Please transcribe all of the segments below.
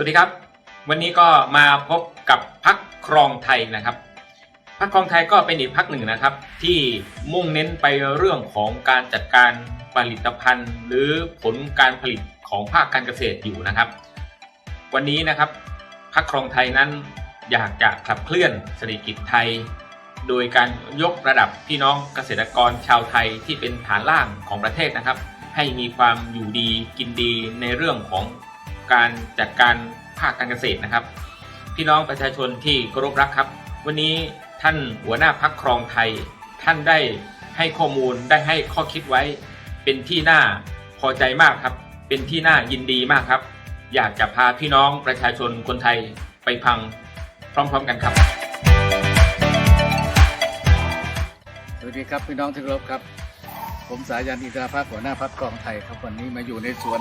สวัสดีครับ วันนี้ก็มาพบกับพักครองไทยนะครับพักครองไทยก็เป็นอีกพักหนึ่งนะครับ ที่มุ่งเน้นไปเรื่องของการจัดการผลิตภัณฑ์ หรือผลการผลิตของภาคการเกษตรอยู่นะครับ วันนี้นะครับพักครองไทยนั้นอยากจะขับเคลื่อนเศรษฐกิจไทย โดยการยกระดับพี่น้องเกษตรกรชาวไทยที่เป็นฐานล่างของประเทศนะครับ ให้มีความอยู่ดีกินดีในเรื่องของ การจัดการภาคการเกษตรนะครับ พี่น้องประชาชนที่เคารพรักครับ วันนี้ท่านหัวหน้าพักครองไทย ท่านได้ให้ข้อมูลได้ให้ข้อคิดไว้ เป็นที่น่าพอใจมากครับ เป็นที่น่ายินดีมากครับ อยากจะพาพี่น้องประชาชนคนไทยไปพังพร้อม ๆ กันครับ สวัสดีครับพี่น้องที่เคารพครับ ผมสายันอินทราภาคหัวหน้าพักกองไทยครับวันนี้มาอยู่ในสวน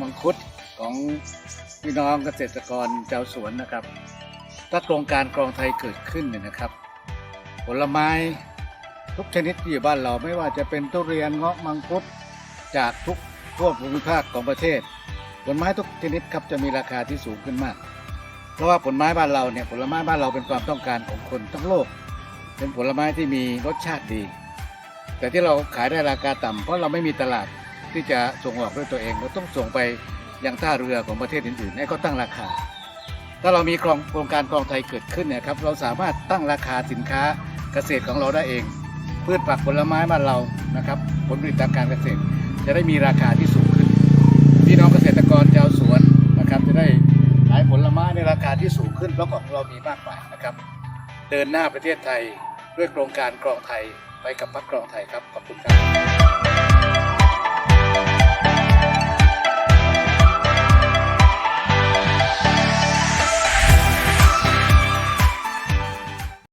มังคุด ของพี่น้องเกษตรกรชาวสวนนะครับถ้าโครงการกรองไทยเกิดขึ้นเนี่ยนะครับ ผลไม้ทุกชนิดที่อยู่บ้านเราไม่ว่าจะเป็นทุเรียนเงาะมังคุดจากทุกทั่วภูมิภาคของประเทศ ผลไม้ทุกชนิดครับจะมีราคาที่สูงขึ้นมาก เพราะว่าผลไม้บ้านเราเนี่ยผลไม้บ้านเราเป็นความต้องการของคนทั้งโลก เป็นผลไม้ที่มีรสชาติดี แต่ที่เราขายได้ราคาต่ำเพราะเราไม่มีตลาดที่จะส่งออกด้วยตัวเองเราต้องส่งไป ยังท่าเรือของประเทศอื่นๆให้เขาตั้งราคา ถ้าเรามีโครงโครงการกองไทยเกิดขึ้นเนี่ยครับเราสามารถตั้งราคาสินค้าเกษตรของเราได้เอง พืชผักผลไม้บ้านเรานะครับผลผลิตทางการเกษตร จะได้มีราคาที่สูงขึ้นพี่น้องเกษตรกรชาวสวนนะครับจะได้ขายผลไม้ในราคาที่สูงขึ้นเพราะของเรามีมากกว่านะครับ เดินหน้าประเทศไทยด้วยโครงการกรองไทยไปกับพักกรองไทยครับขอบคุณครับ